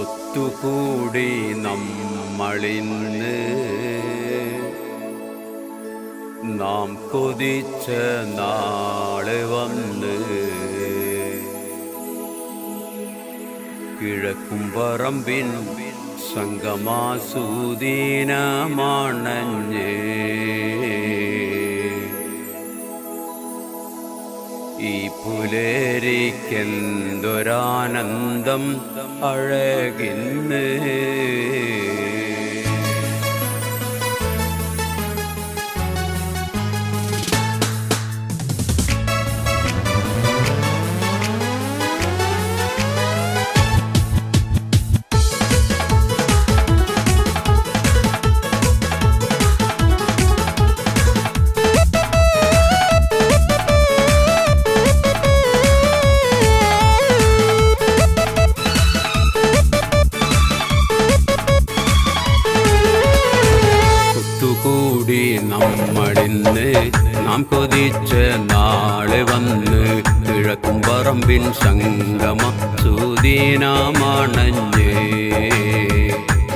ഒത്തുകൂടി നമ്മളിന്ന്. നാം കൊതിച്ച നാൾ വന്ന്. കിഴക്കും പറമ്പിൻ സംഗമാസൂദീനമാണഞ്ഞ്. പുലേരിക്കെന്തൊരാനന്ദം അഴകിന്ന്. നമ്മളിന്ന് നാം കൊതിച്ച നാളെ വന്ന് കിഴക്കും പറമ്പിൻ സംഗമ സൂദീനമാണഞ്ഞ്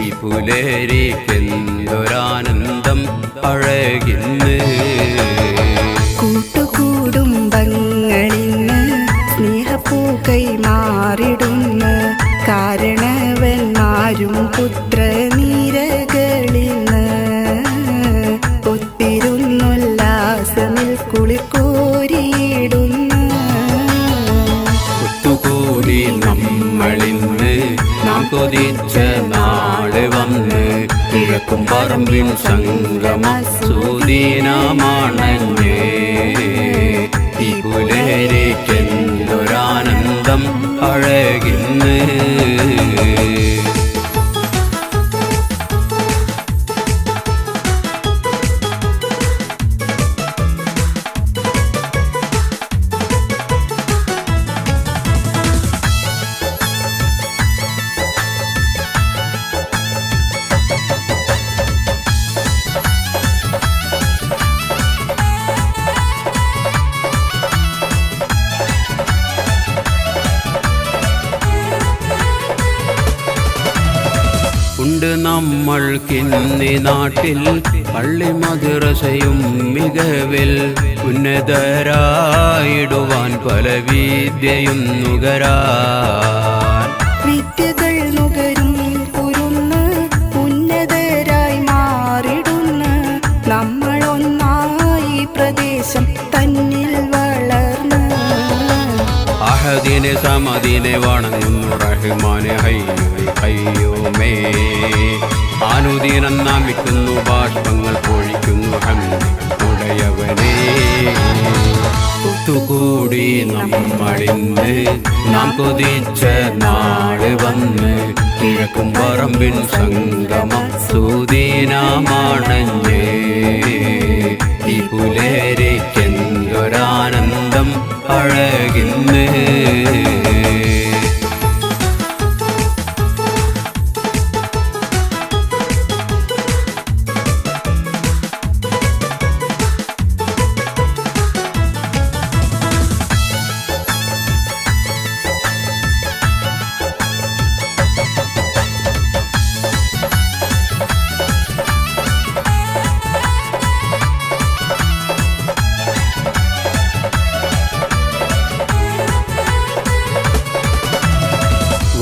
ഈ പുലേരിക്കെന്തൊരാനന്ദം അഴകിന്ന്. കൊതിച്ച നാളെ വന്ന് കിഴക്കും പറമ്പിൻ സംഗമ സൂദീനമാണഞ്ഞ് ഈ പുലേരിക്കെന്തൊരാനന്ദം ഉണ്ട് നമ്മൾക്കിന്നി നാട്ടിൽ പള്ളി മദ്രസയും മികവിൽ ഉന്നതരായിടുവാൻ പല വിദ്യയും വിദ്യകൾ നുകരും പ്രദേശം അഹദിനെ സമദിനെ വണങ്ങുന്നു റഹ്മാനെ ഹയ്യോ ഹയ്യോമേ ആനുദീനം നാമിക്കുന്നു ബാഷ്പങ്ങൾ പൊഴിക്കുന്നു ഹമ്മുടയവനേ ഒത്തുകൂടി നമ്മളിന്ന് നാം കൊതിച്ച നാട് വന്ന് കിഴക്കും പറമ്പിൻ സംഗമം സുദീനമാണഞ്ഞ് ഈ പുലേരിക്കെന്തൊരാനന്ദം അഴകിന്ന്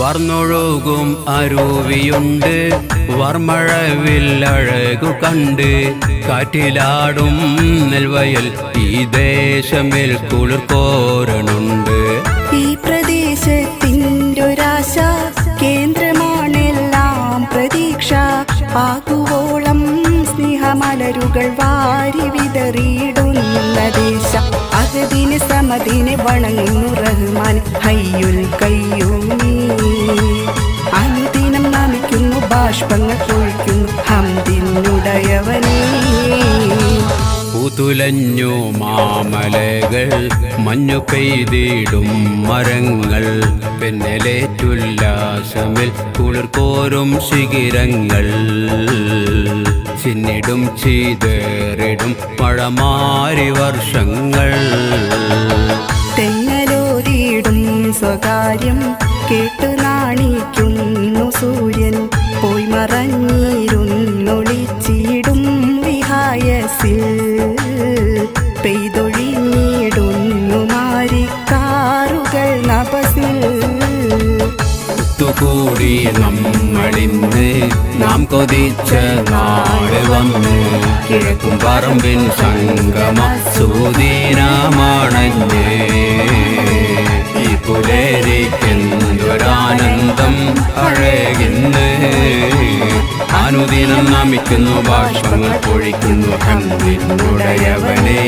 വർന്നൊഴുകും അരുവിയുണ്ട്. അഴകു കണ്ട് കാറ്റിലാടും നെൽവയൽ. ഈ ദേശമിൽ കുളിർക്കോരണുണ്ട് ഈ പ്രദേശത്തിന്റെ ഒരാശ കേന്ദ്രമാണെല്ലാം പ്രതീക്ഷ. ആകുവോളം സ്നേഹമലരുകൾ വാരി വിതറിയിടുന്ന ദേശ. അകതിന് സമദിനെ വണങ്ങുന്നു റഹ്മാൻ. ഹയ്യുൽ കയ്യൂമീ. അനുദിനം നമിക്കുന്നു ബാഷ്പങ്ങൾ പൊഴിക്കുന്നു ഹംദിനുടയവനേ പുതുലഞ്ഞു മാമലകൾ മഞ്ഞു പെയ്തിടും മരങ്ങൾ. പിന്നലേറ്റുല്ലാസമിൽ കുളിർക്കോരും ശിഖിരങ്ങൾ. ചിന്നിടും ചീതേറിടും മഴമാരി വർഷങ്ങൾ. തെങ്ങലോരിടും സ്വകാര്യം കേട്ടു നാണിക്കുന്നു കൂടി നമ്മളിന്ന് നാം കൊതിച്ച നാട് വന്നു കിഴക്കും പറമ്പിൻ സംഗമ സൂതിനാമണഞ്ഞ് ഈ പുലേരിക്കൊരാനന്ദം അഴകിന്ന്? അനുദിനം നമിക്കുന്നു ഭാഷങ്ങൾ പൊഴിക്കുന്നു കണ്ണിനുടയവനേ